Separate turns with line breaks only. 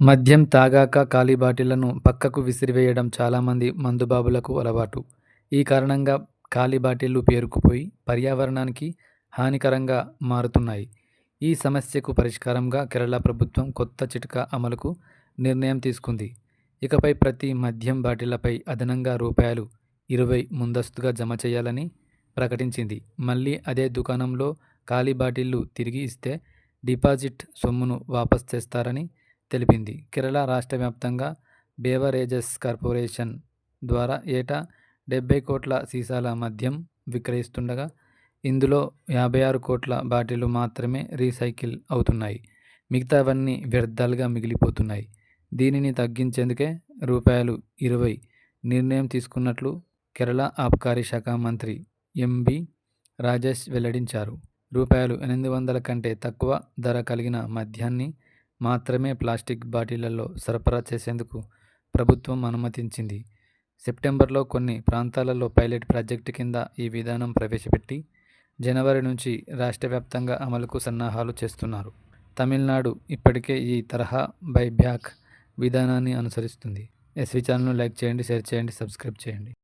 మద్యం తాగాక ఖాళీ బాటిళ్ళను పక్కకు విసిరివేయడం చాలామంది మందుబాబులకు అలవాటు. ఈ కారణంగా ఖాళీ బాటిళ్ళు పేరుకుపోయి పర్యావరణానికి హానికరంగా మారుతున్నాయి. ఈ సమస్యకు పరిష్కారంగా కేరళ ప్రభుత్వం కొత్త చిట్కా అమలుకు నిర్ణయం తీసుకుంది. ఇకపై ప్రతి మద్యం బాటిళ్ళపై అదనంగా రూపాయలు ఇరవై ముందస్తుగా జమ చేయాలని ప్రకటించింది. మళ్ళీ అదే దుకాణంలో ఖాళీ బాటిళ్ళు తిరిగి ఇస్తే డిపాజిట్ సొమ్మును వాపస్ చేస్తారని తెలిపింది. కేరళ రాష్ట్ర వ్యాప్తంగా బేవరేజెస్ కార్పొరేషన్ ద్వారా ఏటా డెబ్బై కోట్ల సీసాల మద్యం విక్రయిస్తుండగా ఇందులో యాభై ఆరు కోట్ల బాటిళ్ళు మాత్రమే రీసైకిల్ అవుతున్నాయి. మిగతావన్నీ వ్యర్థాలుగా మిగిలిపోతున్నాయి. దీనిని తగ్గించేందుకే రూపాయలు ఇరవై నిర్ణయం తీసుకున్నట్లు కేరళ ఆబ్కారీ శాఖ మంత్రి ఎంబీ రాజేష్ వెల్లడించారు. రూపాయలు ఎనిమిది వందల కంటే తక్కువ ధర కలిగిన మద్యాన్ని మాత్రమే ప్లాస్టిక్ బాటిళ్ళలో సరఫరా చేసేందుకు ప్రభుత్వం అనుమతించింది. సెప్టెంబర్లో కొన్ని ప్రాంతాలలో పైలట్ ప్రాజెక్టు కింద ఈ విధానం ప్రవేశపెట్టి జనవరి నుంచి రాష్ట్ర వ్యాప్తంగా అమలుకు సన్నాహాలు చేస్తున్నారు. తమిళనాడు ఇప్పటికే ఈ తరహా బైబ్యాక్ విధానాన్ని అనుసరిస్తుంది. ఎస్వి ఛానల్ను లైక్ చేయండి, షేర్ చేయండి, సబ్స్క్రైబ్ చేయండి.